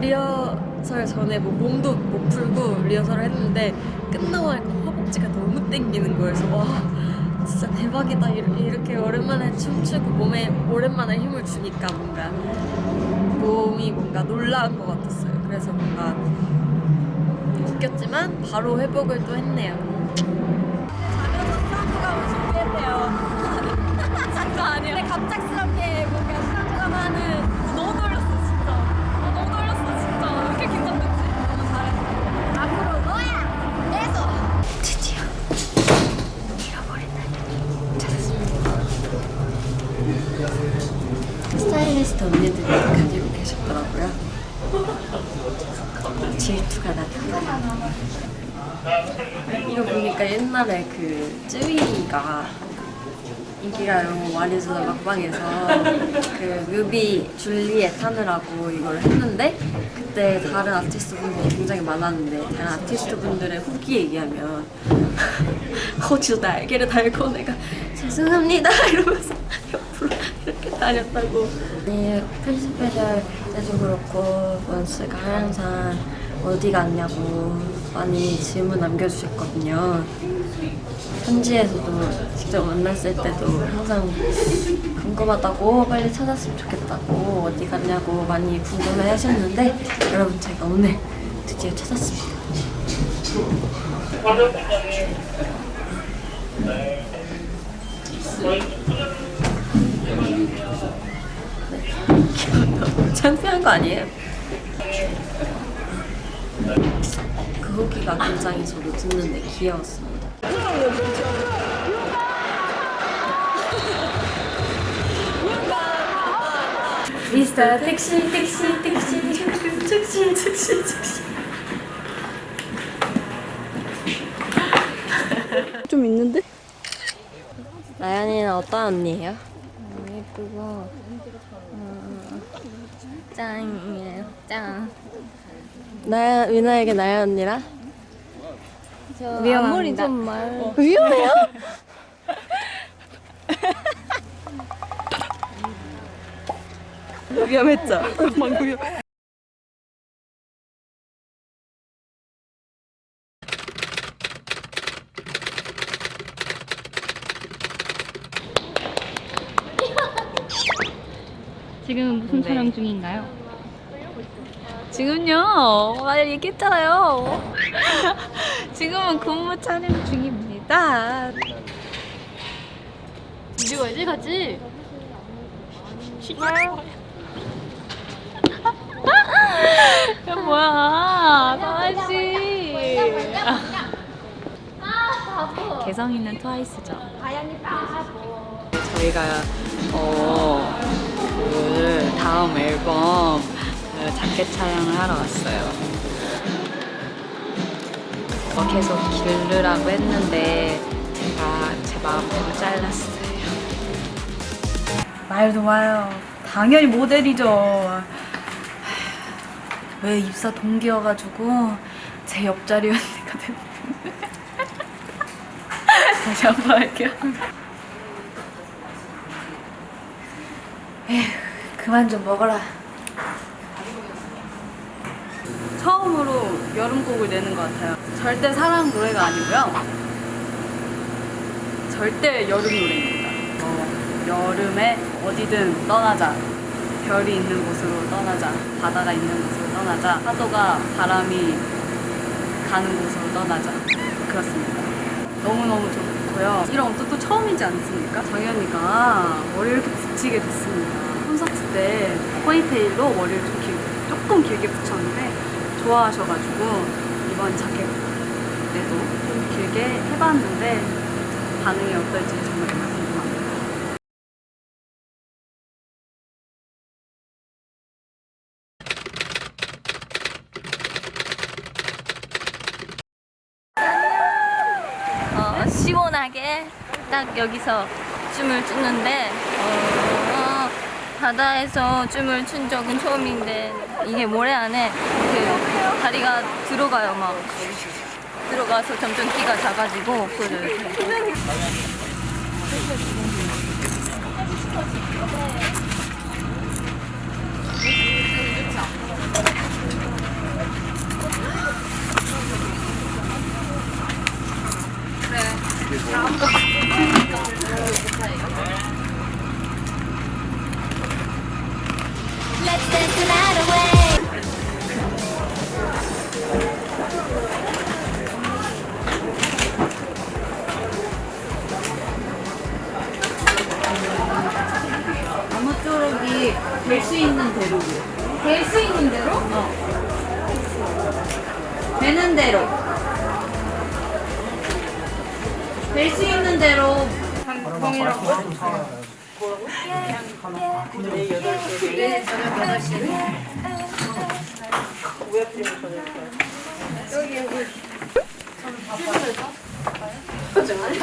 리허설 전에 뭐 몸도 못 풀고 리허설을 했는데 끝나고 나니까 허벅지가 너무 땡기는. 그래서 와 진짜 대박이다. 이렇게 오랜만에 춤추고 몸에 오랜만에 힘을 주니까 뭔가 몸이 뭔가 놀라운 것 같았어요. 그래서 뭔가 웃겼지만 바로 회복을 또 했네요. 자면서 프랑스가 준비했대요. 장난 아니에요. 근데 갑작스럽게 뭔가 프랑스가 하는 너무 떨렸어 진짜. 아, 너무 떨렸어 진짜. 왜 이렇게 긴장됐지? 너무 잘했어. 앞으로 너야. 내서. 드디어 잃어버린 날 찾았습니다. 스타일리스트 언니들이 가지고 계셨더라고요. 질투가 나타나요. 이거 보니까 옛날에 그 쯔위가 인기가 너무 많이 주는 막방에서 그 뮤비 줄리엣 하느라고 이걸 했는데 그때 다른 아티스트 분들이 굉장히 많았는데 다른 아티스트 분들의 후기 얘기하면 호주 날개를 달고 내가 죄송합니다 이러면서 옆으로 이렇게 다녔다고 네 프린스페셜 때도 그렇고 원스가 항상 어디 갔냐고 많이 질문 남겨주셨거든요 현지에서도 직접 만났을 때도 항상 궁금하다고 빨리 찾았으면 좋겠다고 어디 갔냐고 많이 궁금해 하셨는데 여러분 제가 오늘 드디어 찾았습니다. 네. 창피한 거 아니에요? 그 후기가 굉장히 저도 듣는데 귀여웠습니다. 미스터 택시 택시 택시 택시 택시 택시 좀 있는데? 나연이는 어떤 언니예요? 예쁘고 음, 짱이에요 짱 나연 미나에게 나연 언니라? 앞머리 좀 말. 위험해요? 위험했죠? 막 위험. 지금 무슨 촬영 중인가요? 지금요. 아, 얘기했잖아요. 지금은 근무 촬영 중입니다. 이제 어디 가지? 야, 뭐야. 다시. 개성 있는 트와이스죠. 저희가 어, 그 다음 앨범 그 자켓 촬영을 하러 왔어요. 어, 계속 기르라고 했는데 제가 제 마음대로 잘랐어요. 말도 마요. 당연히 모델이죠. 왜 입사 동기여가지고 제 옆자리 언니가 됐는데. 다시 한 번 할게요. 에휴, 그만 좀 먹어라. 처음으로 여름곡을 내는 것 같아요. 절대 사랑 노래가 아니고요. 절대 여름 노래입니다. 어, 여름에 어디든 떠나자. 별이 있는 곳으로 떠나자. 바다가 있는 곳으로 떠나자. 파도가 바람이 가는 곳으로 떠나자. 그렇습니다. 너무너무 좋고요. 이런 것도 또 처음이지 않습니까? 정현이가 머리를 이렇게 붙이게 됐습니다. 콘서트 때 포니테일로 머리를 좀 길, 조금 길게 붙였는데 좋아하셔가지고 이번 자켓 때도 좀 길게 해봤는데 반응이 어떨지 정말 궁금합니다. 어, 시원하게 딱 여기서 춤을 추는데 어, 바다에서 춤을 춘 적은 처음인데 이게 모래 안에 그 다리가 들어가요 막 들어가서 점점 키가 작아지고 그 Let's 아무쪼록이 될수 있는 대로. 될 수 있는 대로? 되는 대로. 될 수 있는 대로. 네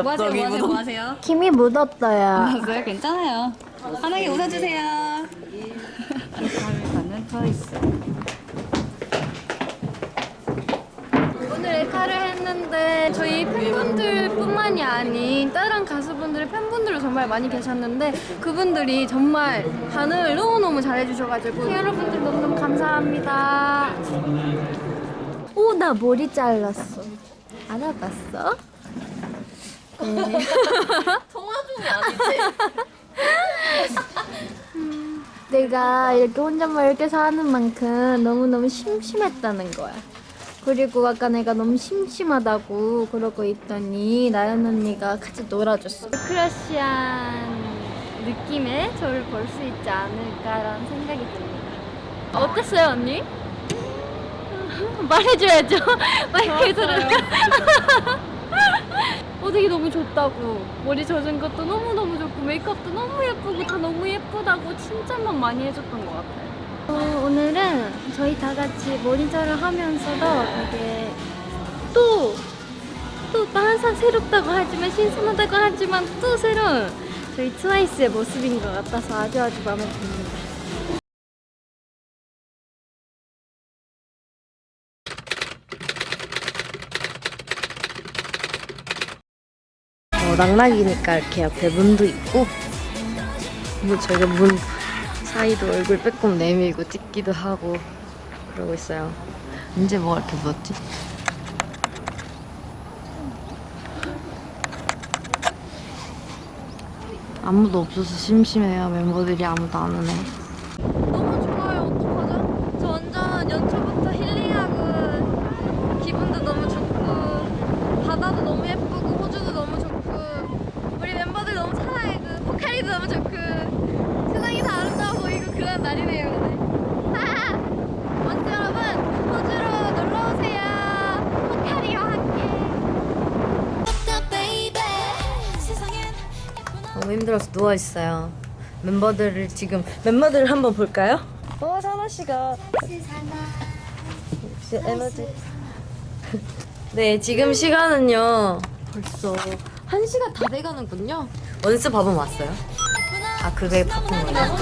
뭐 하세요? 뭐 하세요? 뭐 하세요? 김이 묻었어요. 맞아요? 괜찮아요. 환하게 웃어주세요. 가는 트와이스. 오늘 에카를 했는데 저희 팬분들뿐만이 아닌 다른 가수분들 팬분들도 정말 많이 계셨는데 그분들이 정말 반응을 너무너무 잘해주셔가지고 여러분들 너무너무 감사합니다. 오, 나 머리 잘랐어. 알아봤어? 통화 중이 아니지? 내가 이렇게 혼잣말 이렇게 사는 만큼 너무너무 심심했다는 거야. 그리고 아까 내가 너무 심심하다고 그러고 있더니 나연 언니가 같이 놀아줬어. 크러쉬한 느낌의 저를 볼 수 있지 않을까라는 생각이 듭니다. 어땠어요, 언니? 말해줘야죠. 마이크에 들으니까. 어, 되게 너무 좋다고. 머리 젖은 것도 너무너무 좋고, 메이크업도 너무 예쁘고, 다 너무 예쁘다고 칭찬만 많이 해줬던 것 같아요. 어, 오늘은 저희 다 같이 모니터를 하면서도 되게 또, 또 항상 새롭다고 하지만 신선하다고 하지만 또 새로운 저희 트와이스의 모습인 것 같아서 아주 아주 마음에 듭니다. 어, 낙낙이니까 이렇게 옆에 문도 있고 뭐 저희가 문 사이도 얼굴 빼꼼 내밀고 찍기도 하고 그러고 있어요. 언제 뭐가 이렇게 묻었지? 아무도 없어서 심심해요. 멤버들이 아무도 안 오네. 힘들어서 누워 있어요. 멤버들을 지금 멤버들을 한번 볼까요? 어 사나 씨가 역시 에너지. 네 지금 시간은요 벌써 1 시가 다 돼가는군요. 원스 밥은 왔어요? 아 그게 바쁜 거예요?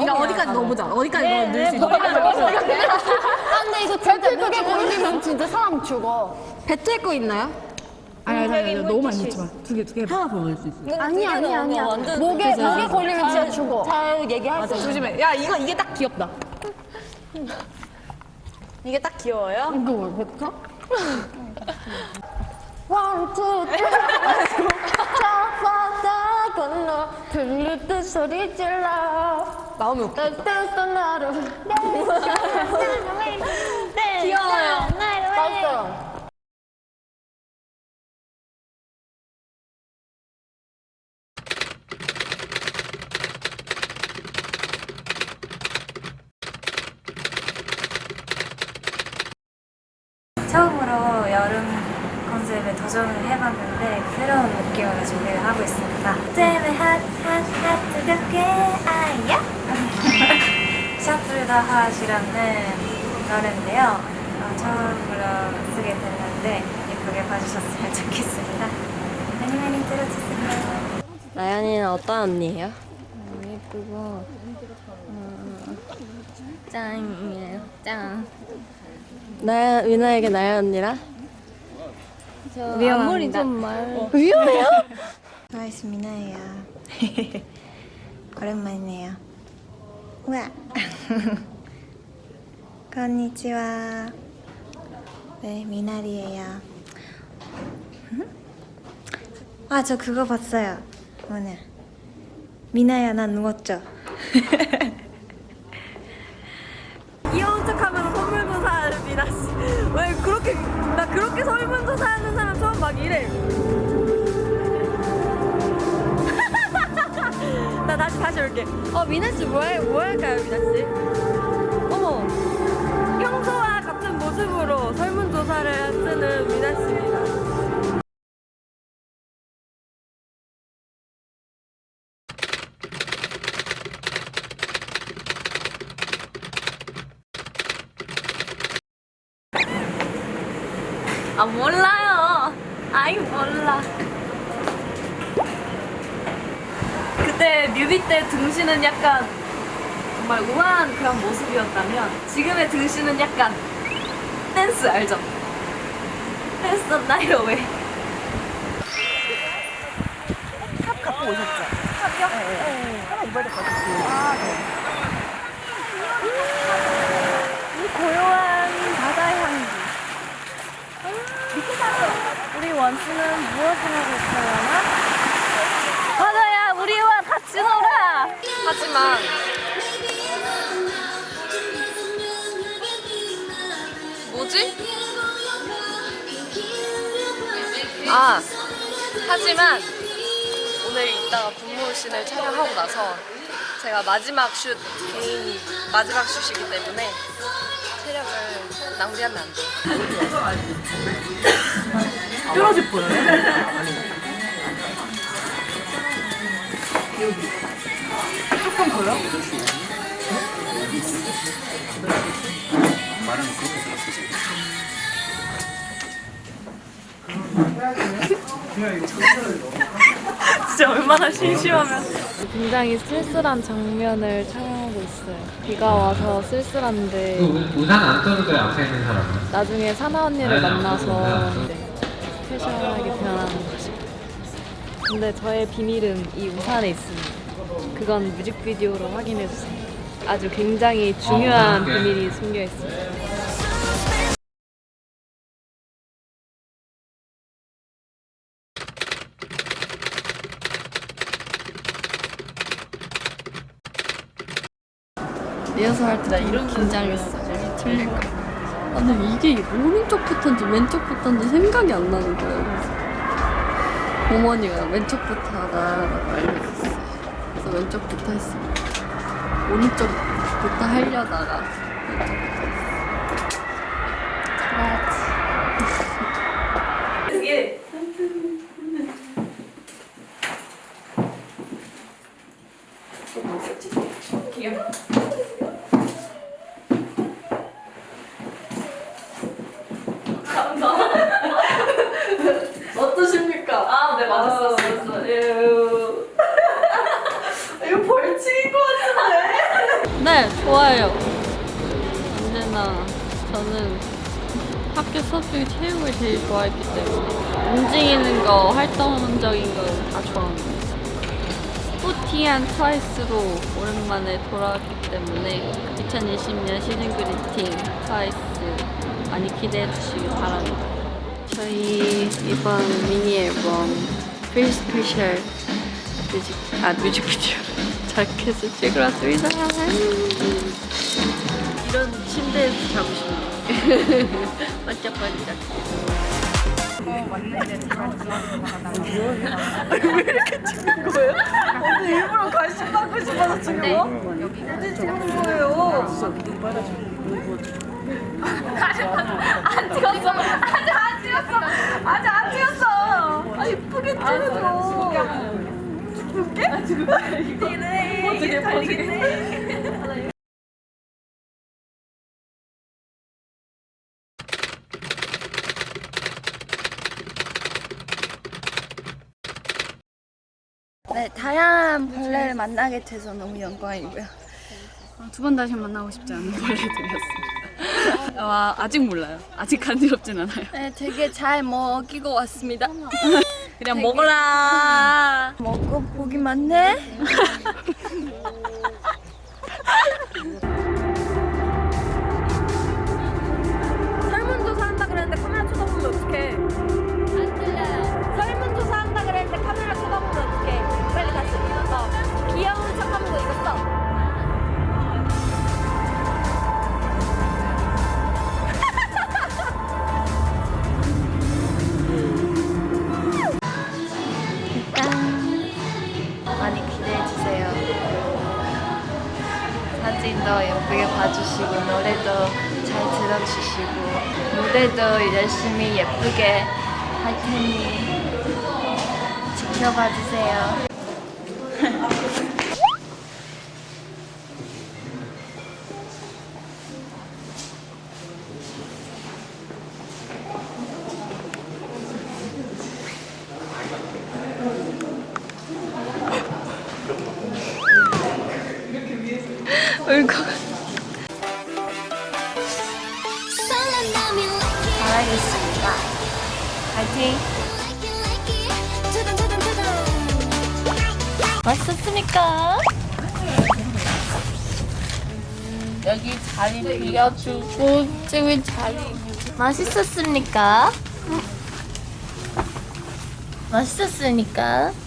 네가 어디까지 넣어보자. 어디까지 넣을 수 있어? 근데 이거 진짜 크게 걸리면 진짜 사람 죽어. 뱉을 거 있나요? 아니, 아니, 아니, 너무 많이 넣지 마. 두 개, 두 개. 하나 더 넣을 수 있어. 아니 아니 아니야. 목에 목에 걸리면 진짜 죽어. 맞아, 조심해. 야, 이거, 이게 딱 귀엽다. 이게 딱 귀여워요? One, two, three. 저 바다 건너 들릴 듯 소리 질러. 나오면 웃겨. 뜻도 나를. 귀여워요. 맞어. 처음으로 여름 컨셉에 도전을 해봤는데 새로운 느낌으로 준비를 하고 있습니다. 잼에 핫핫핫 뜨겁게 아야 핫이라는 노래인데요. 어, 처음으로 쓰게 됐는데 예쁘게 봐주셨으면 좋겠습니다. 많이 많이 들어주세요. 나연이는 어떤 언니예요? 예쁘고 짱이에요 짱. 나연 유나에게 나연 언니라? 저 앞머리 좀 말. 위험해요? 미나예요. 오랜만이네요. 우와. 건니치와. 네, 미나리예요. 음? 아, 저 그거 봤어요. 오늘. 미나야, 난 누웠죠. 귀여운 척하면 설문조사를 미나씨. 왜 그렇게 나 그렇게 설문조사하는 사람 처음 막 이래. 올게. 어 미나 씨 뭐 할 뭐 할까요 미나 씨? 어머 평소와 같은 모습으로 설문조사를 쓰는 때 뮤비 때 등신은 약간 정말 우아한 그런 모습이었다면 지금의 등신은 약간 댄스 알죠? 댄스 나이로 왜? 탑 갖고 오셨죠? 탑이요? 네. 하나 입어야 될 것 같아요. 아, 네. 이 고요한 바다의 향기. 우리 원수는 무엇을 하고? 바다야, 놀아. 하지만 뭐지? 아, 하지만 오늘 이따가 군무신을 촬영하고 나서 제가 마지막 슛 개인 마지막 슛이기 때문에 체력을 낭비하면 안 돼요. 떨어질 뻔 해. 조금 보여? 진짜 얼마나 심심하면 굉장히 쓸쓸한 장면을 촬영하고 있어요. 비가 와서 쓸쓸한데 우- 우산 안 써도 돼 앞에 있는 사람은 나중에 사나 언니를 만나서 네, 스페셜하게 변하는. 근데 저의 비밀은 이 우산에 있습니다. 그건 뮤직비디오로 확인해 주세요. 아주 굉장히 중요한 어, 그러게. 비밀이 숨겨 있습니다. 리허설 할 때 나 이런 긴장했어. 틀릴까? 아, 근데 이게 오른쪽 부터인지 왼쪽 부터인지 생각이 안 나는 거예요. 그래서 어머니가 왼쪽부터 하라고 알려줬어요. 그래서 왼쪽부터 했어요. 오른쪽부터 하려다가 왼쪽부터 했어요. 잘하지. 어떠십니까? 아, 네, 맞았어. 맞았어. 에휴. 이거 벌칙인 것 같은데? 네, 좋아요. 언제나 저는 학교 수업 중에 체육을 제일 좋아했기 때문에 움직이는 거, 활동적인 거 다 좋아합니다. 스포티한 트와이스로 오랜만에 돌아왔기 때문에 2020년 시즌 그리팅 트와이스 많이 기대해 주시기 바랍니다. 저희 이번 미니 앨범 프리 스페셜 뮤직, 아 뮤직비디오 자켓을 찍으러 왔습니다. 이런 침대에서 자고 싶네요. 반짝반짝. 오늘 일부러 관심 받고 싶어서 찍은 거? 어디 찍는 거예요? 네, 다양한 벌레를 만나게 돼서 너무 영광이고요. 두 번 다시 만나고 싶지 않은 벌레들이었습니다. 와 아직 몰라요. 아직 간지럽진 않아요. 네, 되게 잘 먹이고 왔습니다. 그냥 먹어라. 많네. 사진도 예쁘게 봐주시고 노래도 잘 들어주시고 무대도 열심히 예쁘게 할 테니 지켜봐 주세요. 잘하겠습니다. 파이팅! 맛있었습니까? 여기 자리 빌려주고 저기 자리. 맛있었습니까? 맛있었습니까? 음.